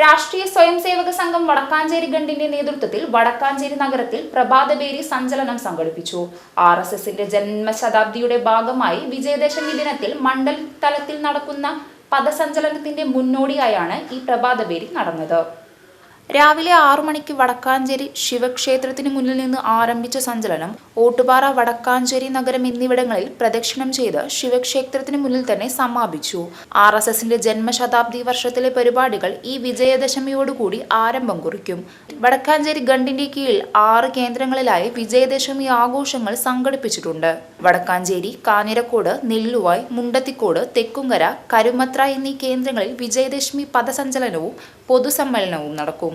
രാഷ്ട്രീയ സ്വയം സേവക സംഘം വടക്കാഞ്ചേരി ഗണ്ടിന്റെ നേതൃത്വത്തിൽ വടക്കാഞ്ചേരി നഗരത്തിൽ പ്രഭാതബേരി സഞ്ചലനം സംഘടിപ്പിച്ചു. ആർ എസ് എസിന്റെ ജന്മശതാബ്ദിയുടെ ഭാഗമായി വിജയദശമി ദിനത്തിൽ മണ്ഡൽ തലത്തിൽ നടക്കുന്ന പദസഞ്ചലനത്തിന്റെ മുന്നോടിയായാണ് ഈ പ്രഭാതബേരി നടന്നത്. രാവിലെ ആറു മണിക്ക് വടക്കാഞ്ചേരി ശിവക്ഷേത്രത്തിന് മുന്നിൽ നിന്ന് ആരംഭിച്ച സഞ്ചലനം ഓട്ടുപാറ വടക്കാഞ്ചേരി നഗരം എന്നിവിടങ്ങളിൽ പ്രദക്ഷിണം ചെയ്ത് ശിവക്ഷേത്രത്തിന് മുന്നിൽ തന്നെ സമാപിച്ചു. ആർ എസ് എസിന്റെ ജന്മശതാബ്ദി വർഷത്തിലെ പരിപാടികൾ ഈ വിജയദശമിയോടുകൂടി ആരംഭം കുറിക്കും. വടക്കാഞ്ചേരി ഗണ്ടിന്റെ കീഴിൽ ആറ് കേന്ദ്രങ്ങളിലായി വിജയദശമി ആഘോഷങ്ങൾ സംഘടിപ്പിച്ചിട്ടുണ്ട്. വടക്കാഞ്ചേരി കാഞ്ഞിരക്കോട് നെല്ലുവായ് മുണ്ടത്തിക്കോട് തെക്കുങ്കര കരുമത്ര എന്നീ കേന്ദ്രങ്ങളിൽ വിജയദശമി പദസഞ്ചലനവും പൊതുസമ്മേളനവും നടക്കും.